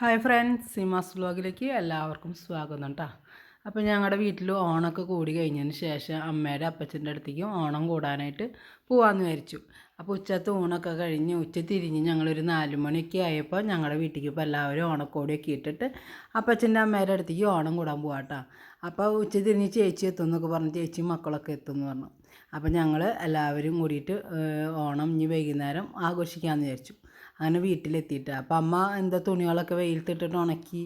Hi friends Seemas വ്ലോഗിലേക്ക് എല്ലാവർക്കും സ്വാഗതം കേട്ടോ അപ്പോൾ ഞങ്ങളുടെ വീട്ടിൽ ഓണമൊക്കെ കൂടി കഴിഞ്ഞതിന് ശേഷം അമ്മയുടെ അപ്പച്ചന്റെ അടുത്തേക്ക് ഓണം കൂടാനായിട്ട് പോകാമെന്ന് വിചാരിച്ചു. അപ്പോൾ ഉച്ചത്തെ ഊണൊക്കെ കഴിഞ്ഞ് ഉച്ച തിരിഞ്ഞ് ഞങ്ങളൊരു നാല് മണിയൊക്കെ ആയപ്പോൾ ഞങ്ങളുടെ വീട്ടിലേക്ക് ഇപ്പോൾ എല്ലാവരും ഓണക്കോടിയൊക്കെ ഇട്ടിട്ട് അപ്പച്ചന്റെ അമ്മയുടെ അടുത്തേക്ക് ഓണം കൂടാൻ പോകാം കേട്ടോ അപ്പോൾ ഉച്ച തിരിഞ്ഞ് ചേച്ചി എത്തും എന്നൊക്കെ പറഞ്ഞ്. ചേച്ചി മക്കളൊക്കെ എത്തും എന്ന് പറഞ്ഞു. അപ്പോൾ ഞങ്ങൾ എല്ലാവരും കൂടിയിട്ട് ഓണം ഇനി വൈകുന്നേരം ആഘോഷിക്കാമെന്ന് വിചാരിച്ചു. അങ്ങനെ വീട്ടിലെത്തിയിട്ട്. അപ്പം അമ്മ എന്താ തുണികളൊക്കെ വെയിലത്തിട്ടിട്ട് ഉണക്കി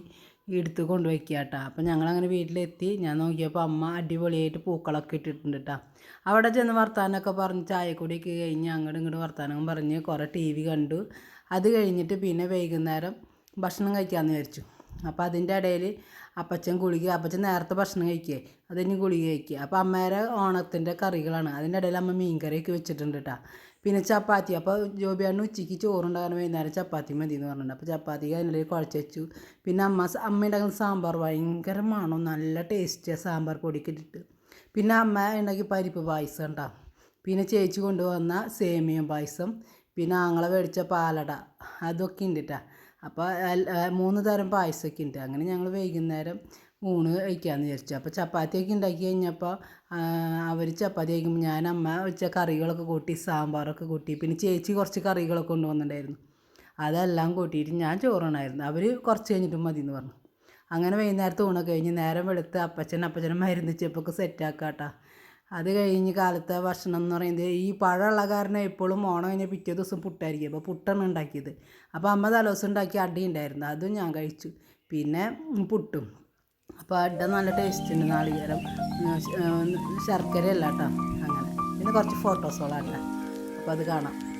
എടുത്ത് കൊണ്ടുവയ്ക്കുക കേട്ടോ അപ്പം ഞങ്ങളങ്ങനെ വീട്ടിലെത്തി. ഞാൻ നോക്കിയപ്പോൾ അമ്മ അടിപൊളിയായിട്ട് പൂക്കളൊക്കെ ഇട്ടിട്ടുണ്ട് കേട്ടോ അവിടെ ചെന്ന് വർത്താനമൊക്കെ പറഞ്ഞ് ചായക്കൊടിയൊക്കെ കഴിഞ്ഞ് അങ്ങോട്ടും ഇങ്ങോട്ടും വർത്താനം പറഞ്ഞ് കുറേ ടി വി കണ്ടു. അത് കഴിഞ്ഞിട്ട് പിന്നെ വൈകുന്നേരം ഭക്ഷണം കഴിക്കാമെന്ന് വിചാരിച്ചു. അപ്പോൾ അതിന്റെ ഇടയിൽ അപ്പച്ചൻ ഗുളിക അപ്പച്ചൻ നേരത്തെ ഭക്ഷണം കഴിക്കുക അത് കഴിഞ്ഞ് ഗുളിക കഴിക്കുക അപ്പോൾ അമ്മേരെ ഓണത്തിന്റെ കറികളാണ്. അതിന്റെ ഇടയിൽ അമ്മ മീൻ കറിയൊക്കെ വെച്ചിട്ടുണ്ട് കേട്ടോ പിന്നെ ചപ്പാത്തി. അപ്പോൾ ജോബിയാണ് ഉച്ചയ്ക്ക് ചോറുണ്ടാകാൻ വൈകുന്നേരം ചപ്പാത്തി മതി എന്ന് പറഞ്ഞിട്ടുണ്ട്. അപ്പോൾ ചപ്പാത്തി അതിന്റെ ഇടയിൽ കുഴച്ച് വെച്ചു. പിന്നെ അമ്മ അമ്മ ഉണ്ടാക്കുന്ന സാമ്പാർ ഭയങ്കര മണം നല്ല ടേസ്റ്റിയാണ് സാമ്പാർ പൊടിക്ക് ഇട്ടിട്ട്. പിന്നെ അമ്മ ഉണ്ടാക്കി പരിപ്പ് പായസം ഉണ്ടാ പിന്നെ ചേച്ചി കൊണ്ടുവന്ന സേമിയ പായസം. പിന്നെ ആങ്ങളെ മേടിച്ച പാലട. അതൊക്കെ ഉണ്ട് കേട്ടോ അപ്പോൾ മൂന്ന് തരം പായസമൊക്കെ ഉണ്ട്. അങ്ങനെ ഞങ്ങൾ വൈകുന്നേരം ഊണ് കഴിക്കാമെന്ന് വിചാരിച്ചു. അപ്പോൾ ചപ്പാത്തിയൊക്കെ ഉണ്ടാക്കി കഴിഞ്ഞപ്പോൾ അവർ ചപ്പാത്തി കഴിക്കുമ്പോൾ ഞാൻ അമ്മ വെച്ച കറികളൊക്കെ കൂട്ടി സാമ്പാറൊക്കെ കൂട്ടി പിന്നെ ചേച്ചി കുറച്ച് കറികളൊക്കെ കൊണ്ടുവന്നിട്ടുണ്ടായിരുന്നു. അതെല്ലാം കൂട്ടിയിട്ട് ഞാൻ ചോറുണ്ടായിരുന്നു അവർ കുറച്ച് കഴിഞ്ഞിട്ടും മതി എന്ന് പറഞ്ഞു. അങ്ങനെ വൈകുന്നേരത്തെ ഊണൊക്കെ കഴിഞ്ഞ് നേരം വെളുത്ത് അപ്പച്ചൻ അപ്പച്ചനും മരുന്ന് ചെപ്പൊക്കെ സെറ്റാക്കാട്ടാ അത് കഴിഞ്ഞ് കാലത്തെ ഭക്ഷണം എന്ന് പറയുന്നത് ഈ പഴമുള്ള കാരണം എപ്പോഴും ഓണം കഴിഞ്ഞാൽ പിറ്റേ ദിവസം പുട്ടായിരിക്കും. അപ്പോൾ പുട്ടാണ് ഉണ്ടാക്കിയത്. അപ്പോൾ അമ്മ തലോസം ഉണ്ടാക്കി അടി ഉണ്ടായിരുന്നു. അതും ഞാൻ കഴിച്ചു. പിന്നെ പുട്ടും. അപ്പോൾ അട നല്ല ടേസ്റ്റ് ഉണ്ട് നാളികേരം. ശർക്കരയല്ല കേട്ടോ അങ്ങനെ. പിന്നെ കുറച്ച് ഫോട്ടോസുകളാട്ടോ അപ്പോൾ അത് കാണാം.